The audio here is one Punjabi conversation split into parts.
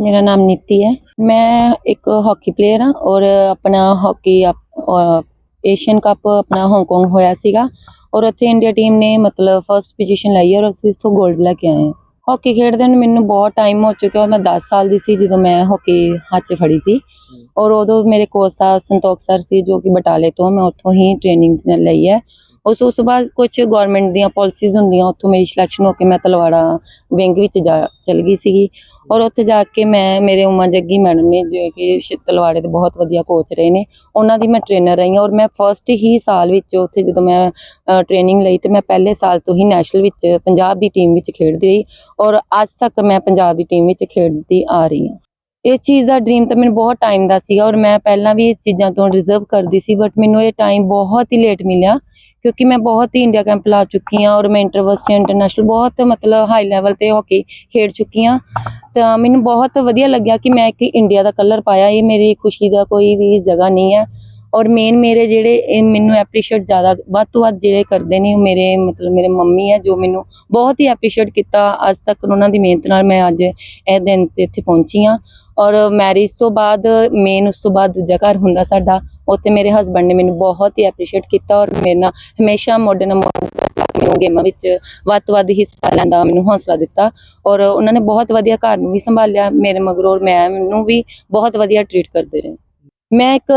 ਮੇਰਾ ਨਾਮ ਨੀਤੀ ਹੈ। ਮੈਂ ਇੱਕ ਹਾਕੀ ਪਲੇਅਰ ਹਾਂ ਔਰ ਆਪਣਾ ਹਾਕੀ ਏਸ਼ੀਅਨ ਕੱਪ ਆਪਣਾ ਹਾਂਗਕਾਂਗ ਹੋਇਆ ਸੀਗਾ ਔਰ ਉੱਥੇ ਇੰਡੀਆ ਟੀਮ ਨੇ ਮਤਲਬ ਫਰਸਟ ਪੋਜੀਸ਼ਨ ਲਈ ਔਰ ਅਸੀਂ ਇਥੋਂ 골ਡ ਲੈ ਕੇ ਆਏ ਹਾਂ। ਹਾਕੀ ਖੇਡਦੇ ਨੂੰ ਮੈਨੂੰ ਬਹੁਤ ਟਾਈਮ ਹੋ ਚੁੱਕਿਆ ਮੈਂ 10 ਸਾਲ ਦੀ ਸੀ ਜਦੋਂ ਮੈਂ ਹਾਕੀ ਹੱਥ 'ਚ ਫੜੀ ਸੀ ਔਰ ਉਦੋਂ ਮੇਰੇ ਕੋਚ ਸਾਹਿਬ ਸੰਤੋਖ ਸਰ ਸੀ ਜੋ ਕਿ ਬਟਾਲੇ ਤੋਂ ਮੈਂ ਉੱਥੋਂ ਹੀ ਟ੍ਰੇਨਿੰਗ ਲਈ ਹੈ। ਉਸ ਉਸ ਤੋਂ ਬਾਅਦ ਕੁਝ ਗਵਰਨਮੈਂਟ ਦੀਆਂ ਪਾਲਿਸੀਜ਼ ਹੁੰਦੀਆਂ, ਉੱਥੋਂ ਮੇਰੀ ਸਿਲੈਕਸ਼ਨ ਹੋ ਕੇ ਮੈਂ ਤਲਵਾੜਾ ਵਿੰਗ ਵਿੱਚ ਜਾ, ਚਲ ਗਈ ਸੀਗੀ। ਔਰ ਉੱਥੇ ਜਾ ਕੇ ਮੈਂ, ਮੇਰੇ ਉਮਾ ਜੱਗੀ ਮੈਡਮ ਨੇ, ਜੋ ਕਿ ਤਲਵਾੜੇ ਦੇ ਬਹੁਤ ਵਧੀਆ ਕੋਚ ਰਹੇ ਨੇ, ਉਹਨਾਂ ਦੀ ਮੈਂ ਟ੍ਰੇਨਰ ਰਹੀ ਹਾਂ। ਔਰ ਮੈਂ ਫਰਸਟ ਹੀ ਸਾਲ ਵਿੱਚ ਉੱਥੇ ਜਦੋਂ ਮੈਂ ਟ੍ਰੇਨਿੰਗ ਲਈ, ਤੇ ਮੈਂ ਪਹਿਲੇ ਸਾਲ ਤੋਂ ਹੀ ਨੈਸ਼ਨਲ ਵਿੱਚ, ਪੰਜਾਬ ਦੀ ਟੀਮ ਵਿੱਚ ਖੇਡਦੀ ਰਹੀ। ਔਰ ਅੱਜ ਤੱਕ ਮੈਂ ਪੰਜਾਬ ਦੀ ਟੀਮ ਵਿੱਚ ਖੇਡਦੀ ਆ ਰਹੀ ਹਾਂ। ਇਹ ਚੀਜ਼ ਦਾ ਡ੍ਰੀਮ ਤਾਂ ਮੈਨੂੰ ਬਹੁਤ ਟਾਈਮ ਦਾ ਸੀਗਾ ਔਰ ਮੈਂ ਪਹਿਲਾਂ ਵੀ ਇਹ ਚੀਜ਼ਾਂ ਤੋਂ ਰਿਜ਼ਰਵ ਕਰਦੀ ਸੀ ਬਟ ਮੈਨੂੰ ਇਹ ਟਾਈਮ ਬਹੁਤ ਹੀ ਲੇਟ ਮਿਲਿਆ ਕਿਉਂਕਿ ਮੈਂ ਬਹੁਤ ਹੀ ਇੰਡੀਆ ਕੈਂਪ ਲਾ ਚੁੱਕੀ ਹਾਂ ਔਰ ਮੈਂ ਇੰਟਰਵਰਸਿਟੀ ਇੰਟਰਨੈਸ਼ਨਲ ਬਹੁਤ ਮਤਲਬ ਹਾਈ ਲੈਵਲ ਤੇ ਹਾਕੀ ਖੇਡ ਚੁੱਕੀ ਹਾਂ। ਤਾਂ ਮੈਨੂੰ ਬਹੁਤ ਵਧੀਆ ਲੱਗਿਆ ਕਿ ਮੈਂ ਇੱਕ ਇੰਡੀਆ ਦਾ ਕਲਰ ਪਾਇਆ, ਇਹ ਮੇਰੀ ਖੁਸ਼ੀ ਦਾ ਕੋਈ ਵੀ ਜਗ੍ਹਾ ਨਹੀਂ ਹੈ। ਔਰ ਮੇਨ ਮੇਰੇ ਜਿਹੜੇ ਮੈਨੂੰ ਐਪਰੀਸ਼ੀਏਟ ਜ਼ਿਆਦਾ ਵੱਧ ਤੋਂ ਵੱਧ ਜਿਹੜੇ ਕਰਦੇ ਨੇ, ਉਹ ਮੇਰੇ ਮਤਲਬ ਮੇਰੇ ਮੰਮੀ ਹੈ ਜੋ ਮੈਨੂੰ ਬਹੁਤ ਹੀ ਐਪਰੀਸ਼ੀਏਟ ਕੀਤਾ। ਅੱਜ ਤੱਕ ਉਹਨਾਂ ਦੀ ਮਿਹਨਤ ਨਾਲ ਮੈਂ ਅੱਜ ਇਹ ਦਿਨ ਤੇ ਇੱਥੇ ਪਹੁੰਚੀ ਹਾਂ। ਔਰ ਮੈਰਿਜ ਤੋਂ ਬਾਅਦ ਮੇਨ ਉਸ ਤੋਂ ਬਾਅਦ ਦੂਜਾ ਘਰ ਹੁੰਦਾ ਸਾਡਾ, ਉੱਥੇ ਮੇਰੇ ਹਸਬੰਡ ਨੇ ਮੈਨੂੰ ਬਹੁਤ ਹੀ ਐਪਰੀਸ਼ੀਏਟ ਕੀਤਾ ਔਰ ਮੇਰੇ ਨਾਲ ਹਮੇਸ਼ਾ ਮੋਢੇ ਨਾਲ ਮੋਢਾ ਮੈਨੂੰ ਗੇਮਾਂ ਵਿੱਚ ਵੱਧ ਤੋਂ ਵੱਧ ਹਿੱਸਾ ਲੈਣ ਦਾ ਮੈਨੂੰ ਹੌਸਲਾ ਦਿੱਤਾ। ਔਰ ਉਹਨਾਂ ਨੇ ਬਹੁਤ ਵਧੀਆ ਘਰ ਨੂੰ ਵੀ ਸੰਭਾਲਿਆ ਮੇਰੇ ਮਗਰੋਂ ਔਰ ਮੈਂ, ਮੈਨੂੰ ਵੀ ਬਹੁਤ ਵਧੀਆ ਟ੍ਰੀਟ ਕਰਦੇ ਰਹੇ। ਮੈਂ ਇੱਕ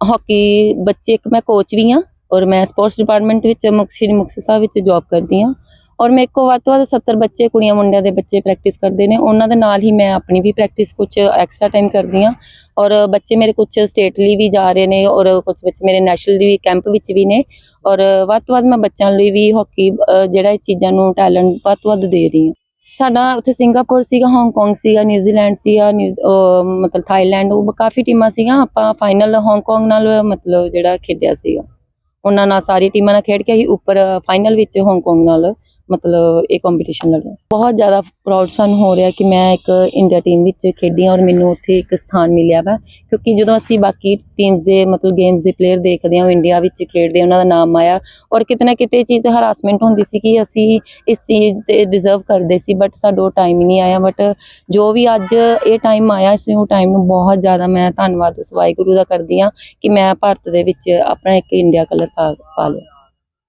ਹਾਕੀ ਬੱਚੇ, ਇੱਕ ਮੈਂ ਕੋਚ ਵੀ ਹਾਂ ਔਰ ਮੈਂ ਸਪੋਰਟਸ ਡਿਪਾਰਟਮੈਂਟ ਵਿੱਚ ਮੁਕਤਸਰ ਸ਼੍ਰੀ ਮੁਕਤਸਰ ਸਾਹਿਬ ਵਿੱਚ ਜੌਬ ਕਰਦੀ ਹਾਂ ਔਰ ਮੇਰੇ ਕੋਲ ਵੱਧ ਤੋਂ ਵੱਧ 70 ਬੱਚੇ, ਕੁੜੀਆਂ, ਮੁੰਡਿਆਂ ਦੇ ਬੱਚੇ ਪ੍ਰੈਕਟਿਸ ਕਰਦੇ ਨੇ। ਉਹਨਾਂ ਦੇ ਨਾਲ ਹੀ ਮੈਂ ਆਪਣੀ ਵੀ ਪ੍ਰੈਕਟਿਸ ਕੁਝ ਐਕਸਟਰਾ ਟਾਈਮ ਕਰਦੀ ਹਾਂ ਔਰ ਬੱਚੇ ਮੇਰੇ ਕੁਝ ਸਟੇਟ ਲਈ ਵੀ ਜਾ ਰਹੇ ਨੇ ਔਰ ਕੁਝ ਬੱਚੇ ਮੇਰੇ ਨੈਸ਼ਨਲ ਵੀ ਕੈਂਪ ਵਿੱਚ ਵੀ ਨੇ ਔਰ ਵੱਧ ਤੋਂ ਵੱਧ ਮੈਂ ਬੱਚਿਆਂ ਲਈ ਵੀ ਹਾਕੀ ਜਿਹੜਾ ਇਹ ਚੀਜ਼ਾਂ ਨੂੰ ਟੈਲੈਂਟ ਵੱਧ ਤੋਂ ਵੱਧ ਦੇ ਰਹੀ ਹਾਂ। ਸਾਡਾ ਉੱਥੇ ਸਿੰਗਾਪੁਰ ਸੀਗਾ, ਹਾਂਗਕਾਂਗ ਸੀਗਾ, ਨਿਊਜ਼ੀਲੈਂਡ ਸੀਗਾ, ਨਿਊਜ਼ ਮਤਲਬ ਥਾਈਲੈਂਡ, ਉਹ ਕਾਫੀ ਟੀਮਾਂ ਸੀਗੀਆਂ, ਆਪਾਂ ਫਾਈਨਲ ਹਾਂਗਕਾਂਗ ਨਾਲ, ਮਤਲਬ ਜਿਹੜਾ ਖੇਡਿਆ ਸੀਗਾ। ਉਹਨਾਂ ਨਾਲ ਸਾਰੀ ਟੀਮਾਂ ਨਾਲ ਖੇਡ ਕੇ ਅਸੀਂ ਉੱਪਰ ਫਾਈਨਲ ਵਿੱਚ ਹਾਂਗਕਾਂਗ ਨਾਲ ਮਤਲਬ ਇਹ ਕੰਪੀਟੀਸ਼ਨ ਲੜਿਆ। ਬਹੁਤ ਜ਼ਿਆਦਾ ਪ੍ਰਾਊਡ ਸਾਨੂੰ, ਹੋ ਰਿਹਾ ਕਿ ਮੈਂ ਇੱਕ ਇੰਡੀਆ ਟੀਮ ਵਿੱਚ ਖੇਡੀ ਹਾਂ ਔਰ ਮੈਨੂੰ ਉੱਥੇ ਇੱਕ ਸਥਾਨ ਮਿਲਿਆ ਵਾ। ਕਿਉਂਕਿ ਜਦੋਂ ਅਸੀਂ ਬਾਕੀ ਟੀਮਸ ਦੇ ਮਤਲਬ ਗੇਮਸ ਦੇ ਪਲੇਅਰ ਦੇਖਦੇ ਹਾਂ, ਉਹ ਇੰਡੀਆ ਵਿੱਚ ਖੇਡਦੇ ਉਹਨਾਂ ਦਾ ਨਾਮ ਆਇਆ ਔਰ ਕਿਤੇ ਨਾ ਕਿਤੇ ਇਹ ਚੀਜ਼ ਹਰਾਸਮੈਂਟ ਹੁੰਦੀ ਸੀ ਕਿ ਅਸੀਂ ਇਸ ਚੀਜ਼ ਤੇ ਡਿਜ਼ਰਵ ਕਰਦੇ ਸੀ ਬਟ ਸਾਡੋ ਟਾਈਮ ਹੀ ਨਹੀਂ ਆਇਆ। ਬਟ ਜੋ ਵੀ ਅੱਜ ਇਹ ਟਾਈਮ ਆਇਆ, ਇਸ ਉਹ ਟਾਈਮ ਨੂੰ ਬਹੁਤ ਜ਼ਿਆਦਾ ਮੈਂ ਧੰਨਵਾਦ ਉਸ ਵਾਹਿਗੁਰੂ ਦਾ ਕਰਦੀ ਹਾਂ ਕਿ ਮੈਂ ਭਾਰਤ ਦੇ ਵਿੱਚ ਆਪਣਾ ਇੱਕ ਇੰਡੀਆ ਕਲਰ ਪਾ ਪਾ ਲਿਆ।